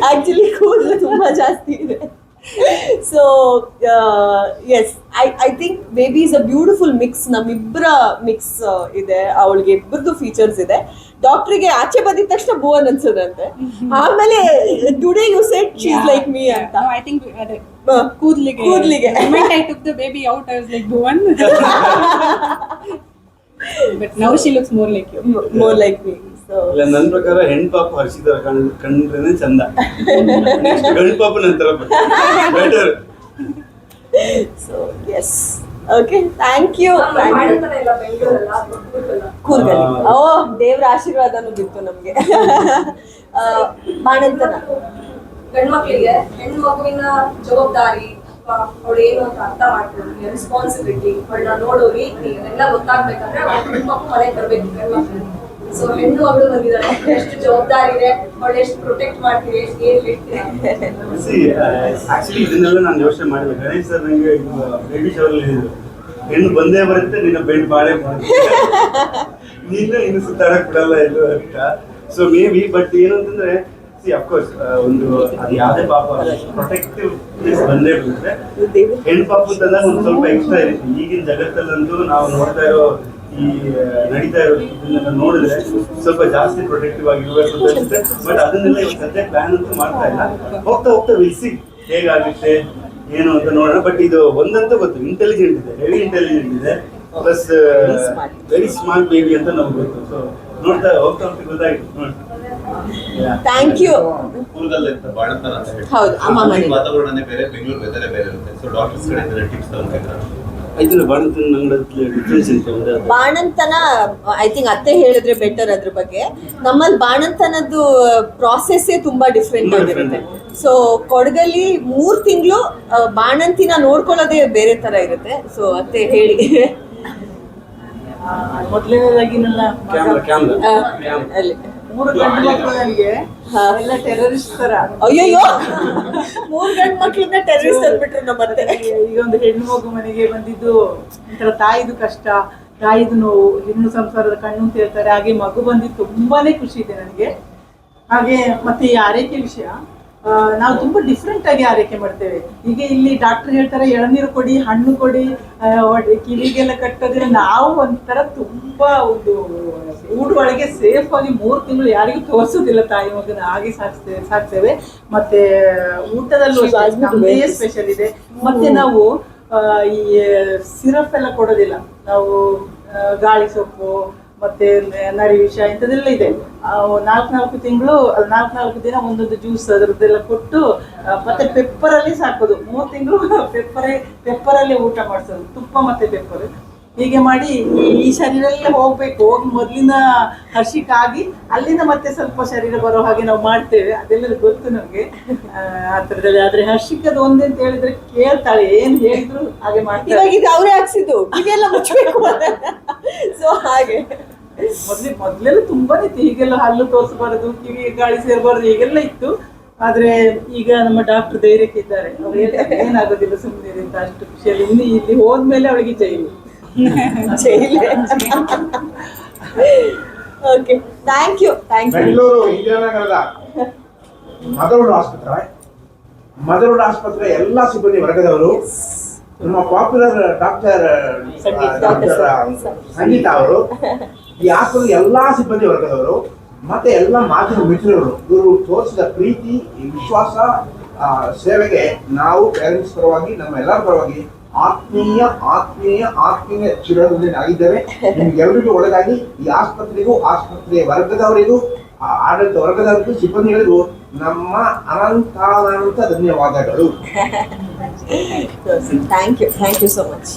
ಆಕ್ಚುಲಿ ಕೂದಲು ತುಂಬಾ ಜಾಸ್ತಿ ಇದೆ. So yes I I think baby is a beautiful mix ನಮ್ಮಿಬ್ಬರ ಮಿಕ್ಸ್ ಇದೆ. ಅವಳಿಗೆ ಇಬ್ಬರದು ಫೀಚರ್ಸ್ ಇದೆ. ಡಾಕ್ಟ್ರಿಗೆ ಆಚೆ ಬಂದಿದ ತಕ್ಷಣ ಭುವನ್ ಅನ್ಸದಂತೆ ಆಮೇಲೆ today you said she's like me ಅಂತ. ಐ ಥಿಂಕ್ ಅದೇ ಆರ್ ಕೂದ್ಲಿಗೆ. ಕೂದ್ಲಿಗೆ. I took the baby out I was like ಬೂ ಅನ್ but now more like you. More like me so ಇಲ್ಲ ನನ್ನ ಪ್ರಕಾರ ಹೆಣ್ ಪಾಪ ಕಣ್ ಕಂಡ್ರೇನೆ ಚಂದ. ಗಂಡ್ ಪಾಪ ನಂತರ better so yes okay thank you ಕೂರ್ಗಲ್ಲಿ. ಓ ದೇವ್ರ ಆಶೀರ್ವಾದನೂ ಬಿತ್ತು ನಮಗೆ. ಆ, ಬಾಣಂತನ ಗಂಡ್ಮಕ್ಳಿಗೆ ಹೆಣ್ಣು ಮಗುವಿನ ಜವಾಬ್ದಾರಿ ಅವಳು ಏನು ಅಂತ ಅರ್ಥ ಮಾಡ್ಕೊಳ್ಳಿ ರೆಸ್ಪಾನ್ಸಿಬಿಲಿಟಿ ಅವಳನ್ನ ನೋಡೋ ರೀತಿ ಎಲ್ಲ ಗೊತ್ತಾಗ್ಬೇಕಂದ್ರೆ ಅವ್ಳು ಹೆಣ್ಮಕ್ಳು ಮನೆಗೆ ಬರ್ಬೇಕು ಗಂಡ್ಮಕ್ಳು ಸೊ ಹೆಣ್ಣು ಅವಳು ಬಂದಿದ್ದಾಳೆ. ಎಷ್ಟು ಜವಾಬ್ದಾರಿ ಇದೆ ಅವಳು ಎಷ್ಟು ಪ್ರೊಟೆಕ್ಟ್ ಮಾಡ್ತೀವಿ ಎಷ್ಟು ಏನ್ ಹೇಳ್ತೀರಾ? ಸಿ ಆಕ್ಚುಲಿ ಇದನ್ನೆಲ್ಲ ನಾನು ಯೋಚನೆ ಮಾಡಿದೆ. ಗಣೇಶ್ ಸರ್ ನನಗೆ ಬೇಬಿ ಶವರಲ್ಲಿ ಅಲ್ಲಿ ಹೆಣ್ಣು ಬಂದೇ ಬರುತ್ತೆ ನಿನ್ನ ಬೆಂಡ್ ಬಾಳೆ ನೀನು ಇನ್ನು ಸುತ್ತಾಡಕ್ ಬಿಡಲ್ಲ ಇದು ಅಂತ. ಸೊ ಮೇ ಬಿ ಬಟ್ ಏನು ಅಂತಂದ್ರೆ ಸಿ ಅಫ್ಕೋರ್ಸ್ ಒಂದು ಅದು ಯಾವುದೇ ಪಾಪ ಪ್ರೊಟೆಕ್ಟಿವ್ ಬಂದೇ ಬರುತ್ತೆ ದೇವ್ರ ಹೆಣ್ಣು ಪಾಪ ಅಂತಂದಾಗ ಒಂದು ಸ್ವಲ್ಪ ಎಕ್ಸ್ಟ್ರಾ ಇರುತ್ತೆ. ಈಗಿನ ಜಗತ್ತಲ್ಲಂತೂ ನಾವು ನೋಡ್ತಾ ಇರೋ ಈ ನಡೀತಾ ಇರೋದನ್ನ ಇದನ್ನೆಲ್ಲ ನೋಡಿದ್ರೆ ಸ್ವಲ್ಪ ಜಾಸ್ತಿ ಪ್ರೊಟೆಕ್ಟಿವ್ ಆಗಿರ್ಬೇಕು ಅಂತ ಅನ್ಸುತ್ತೆ. ಬಟ್ ಅದನ್ನೆಲ್ಲ ಇವಾಗ ಸದ್ಯ ಪ್ಲಾನ್ ಅಂತೂ ಮಾಡ್ತಾ ಇಲ್ಲ. ಹೋಗ್ತಾ ಹೋಗ್ತಾ ವಿಲ್ಸಿ ಹೇಗಾಗುತ್ತೆ ಏನು ಅಂತ ನೋಡೋಣ. ಬಟ್ ಇದು ಒಂದಂತೂ ಗೊತ್ತು ಇಂಟೆಲಿಜೆಂಟ್ ಇದೆ ವೆರಿ ಇಂಟೆಲಿಜೆಂಟ್ ಇದೆ. ಪ್ಲಸ್ ವೆರಿ ಸ್ಮಾರ್ಟ್ ಬೇಬಿ ಅಂತ ನಮ್ಗೆ ಗೊತ್ತು. ಸೊ ನೋಡ್ತಾ ಹೋಗ್ತಾ ಹೋಗ್ತಾ ಗೊತ್ತಾಯ್ತು. ನೋಡಿ. Thank you. ಹೌದು, ವಾತಾವರಣನೇ ಬೇರೆ ಬೆಂಗಳೂರು ವೆದರೇ ಬೇರೆ ಇರುತ್ತೆ. ಸೊ ಡಾಕ್ಟರ್ಸ್ ಕಡೆ ಟಿಪ್ಸ್ ತಗೊಂಡಿದ್ದಾರೆ. ಇದನ್ನ ಬಾಣಂತನ ನಂಗಡತ್ಲೆ ಡಿಫ್ರೆನ್ಸ್ ಅಂತ ಒಂದು ಅದು. ಬಾಣಂತನ ಐ ಥಿಂಕ್ ಅತ್ತೆ ಹೇಳಿದ್ರೆ ಬೆಟರ್ ಅದ್ರ ಬಗ್ಗೆ. ನಮ್ಮಲ್ಲಿ ಬಾಣಂತನದ್ದು ಪ್ರಾಸೆಸ್ಸೇ ತುಂಬಾ ಡಿಫ್ರೆಂಟ್ ಆಗಿರುತ್ತೆ. ಸೊ ಕೊಡಗಲ್ಲಿ ಮೂರ್ ತಿಂಗಳು ಬಾಣಂತಿನ ನೋಡ್ಕೊಳ್ಳೋದೇ ಬೇರೆ ತರ ಇರುತ್ತೆ. ಸೊ ಅತ್ತೆ ಹೇಳಿ. ಮೊದಲನೇದಾಗಿ ನನ್ನ ಕ್ಯಾಮ್ರಾ ಕ್ಯಾಮ್ರಾ ಕ್ಯಾಮ್ರಾ ಅಲ್ಲಿ. ಮೂರು ಗಂಡು ಮಕ್ಕಳು ನನಗೆ. ಎಲ್ಲ ಟೆರರಿಸ್ಟ್ ತರ. ಅಯ್ಯಯ್ಯೋ. ಮೂರು ಗಂಡು ಮಕ್ಳನ್ನ ಟೆರರಿಸ್ಟ್ ಅಂದ್ಬಿಟ್ರು ನಮ್ಮ ಅತ್ತೆ. ಈಗ ಒಂದು ಹೆಣ್ಣು ಮಗು ಮನೆಗೆ ಬಂದಿದ್ದು ಒಂಥರ ತಾಯಿದು ಕಷ್ಟ ತಾಯಿದು ನೋವು ಹೆಣ್ಣು ಸಂಸಾರದ ಕಣ್ಣು ಅಂತ ಹೇಳ್ತಾರೆ. ಹಾಗೆ ಮಗು ಬಂದಿದ್ದು ತುಂಬಾನೇ ಖುಷಿ ಇದೆ ನನಗೆ. ಹಾಗೆ ಮತ್ತೆ ಈ ಆರೈಕೆ ವಿಷಯ. ನಾವು ತುಂಬಾ ಡಿಫ್ರೆಂಟ್ ಆಗಿ ಆರೈಕೆ ಮಾಡ್ತೇವೆ. ಈಗ ಇಲ್ಲಿ ಡಾಕ್ಟರ್ ಹೇಳ್ತಾರೆ ಎಳನೀರು ಕೊಡಿ ಹಣ್ಣು ಕೊಡಿ ಕಿವಿಗೆಲ್ಲ ಕಟ್ಟೋದ್ರೆ ನಾವು ಒಂಥರ ತುಂಬಾ ಒಂದು ಊಟ ಒಳಗೆ ಸೇಫ್ ಆಗಿ ಮೂರು ತಿಂಗಳು ಯಾರಿಗೂ ತೋರಿಸೋದಿಲ್ಲ ತಾಯಿ ಮಗನ. ಹಾಗೆ ಸಾಕ್ತೇವೆ ಸಾಕ್ತೇವೆ. ಮತ್ತೆ ಊಟದಲ್ಲೂ ಸ್ಪೆಷಲ್ ಇದೆ. ಮತ್ತೆ ನಾವು ಈ ಸಿರಪ್ ಎಲ್ಲ ಕೊಡೋದಿಲ್ಲ. ನಾವು ಗಾಳಿ ಸೊಪ್ಪು ಮತ್ತೆ ನರಿ ವಿಷ ಇಂಥದ್ದೆಲ್ಲ ಇದೆ. ನಾಲ್ಕು ನಾಲ್ಕು ತಿಂಗಳು ನಾಲ್ಕು ನಾಲ್ಕು ದಿನ ಒಂದೊಂದು ಜ್ಯೂಸ್ ಅದರದ್ದೆಲ್ಲ ಕೊಟ್ಟು ಮತ್ತೆ ಪೆಪ್ಪರಲ್ಲಿ ಸಾಕೋದು. ಮೂರು ತಿಂಗಳು ಪೆಪ್ಪರೇ ಪೆಪ್ಪರಲ್ಲಿ ಊಟ ಮಾಡಿಸೋದು. ತುಪ್ಪ ಮತ್ತೆ ಪೆಪ್ಪರ್ ಹೀಗೆ ಮಾಡಿ ಈ- ಶರೀರಲ್ಲೇ ಹೋಗ್ಬೇಕು. ಹೋಗಿ ಮೊದಲಿನ ಹರ್ಷಿಕಾಗಿ ಅಲ್ಲಿಂದ ಮತ್ತೆ ಸ್ವಲ್ಪ ಶರೀರ ಬರೋ ಹಾಗೆ ನಾವು ಮಾಡ್ತೇವೆ. ಅದೆಲ್ಲ ಗೊತ್ತು ನಮ್ಗೆ. ಆ, ಥರದಲ್ಲಿ. ಆದ್ರೆ ಹರ್ಷಿಕದ ಒಂದೇ ಅಂತ ಹೇಳಿದ್ರೆ ಕೇಳ್ತಾಳೆ ಏನ್ ಹೇಳಿದ್ರು ಹಾಗೆ ಇದು ಅವರೇ ಹಾಕ್ಸಿದ್ದು. ಇದೆಲ್ಲ ಮುಚ್ಚಬೇಕು ಸೊ ಹಾಗೆ. ಮೊದ್ಲಿ ಮೊದ್ಲೆಲ್ಲ ತುಂಬಾನೇ ಇತ್ತು. ಹೀಗೆಲ್ಲ ಹಲ್ಲು ತೋರಿಸಬಾರದು ಕಿವಿ ಗಾಳಿ ಸೇರಬಾರದು ಹೀಗೆಲ್ಲ ಇತ್ತು. ಆದ್ರೆ ಈಗ ನಮ್ಮ ಡಾಕ್ಟರ್ ಧೈರ್ಯಕ್ಕೆ ಇದ್ದಾರೆ. ಅವ್ರು ಏನಾಗೋದಿಲ್ಲ ಸುಮ್ಮನೆ ಅಂತ ಅಷ್ಟು ಖುಷಿಯಲ್ಲಿ. ಇನ್ನು ಇಲ್ಲಿ ಹೋದ್ಮೇಲೆ ಅವಳಿಗೆ ಜೈಲು. Okay thank you thank you Bengaluru Motherhood ಆಸ್ಪತ್ರೆ ಮದರೋಡ್ ಆಸ್ಪತ್ರೆ ಎಲ್ಲಾ ಸಿಬ್ಬಂದಿ ವರ್ಗದವರು ನಮ್ಮ popular doctor Sangeetha. Doctor Sangeetha ಅವರು. ಈ ಆಸ್ಪತ್ರೆ ಎಲ್ಲಾ ಸಿಬ್ಬಂದಿ ವರ್ಗದವರು ಮತ್ತೆ ಎಲ್ಲ ಮಾಧ್ಯಮ ಮಿತ್ರರು. ಇವರು ತೋರಿಸಿದ ಪ್ರೀತಿ ಈ ವಿಶ್ವಾಸ ಆ, ಸೇವೆಗೆ ನಾವು ಪೇರೆಂಟ್ಸ್ ಪರವಾಗಿ ನಮ್ಮ ಎಲ್ಲರ ಪರವಾಗಿ ಆತ್ಮೀಯ ಆತ್ಮೀಯ ಆತ್ಮೀಯ ಚಿರಋಣಿಯಾಗಿದ್ದೇವೆ ನಿಮ್ಗೆಲ್ಲರಿಗೂ ಒಳಗಾಗಿ ಈ ಆಸ್ಪತ್ರೆಗೂ, ಆಸ್ಪತ್ರೆಯ ವರ್ಗದವರಿಗೂ ಆಡಳಿತ ವರ್ಗದವರಿಗೂ, ಸಿಬ್ಬಂದಿಗಳಿಗೂ ನಮ್ಮ ಅನಂತಾನಂತ ಧನ್ಯವಾದಗಳು. Thank you thank you so much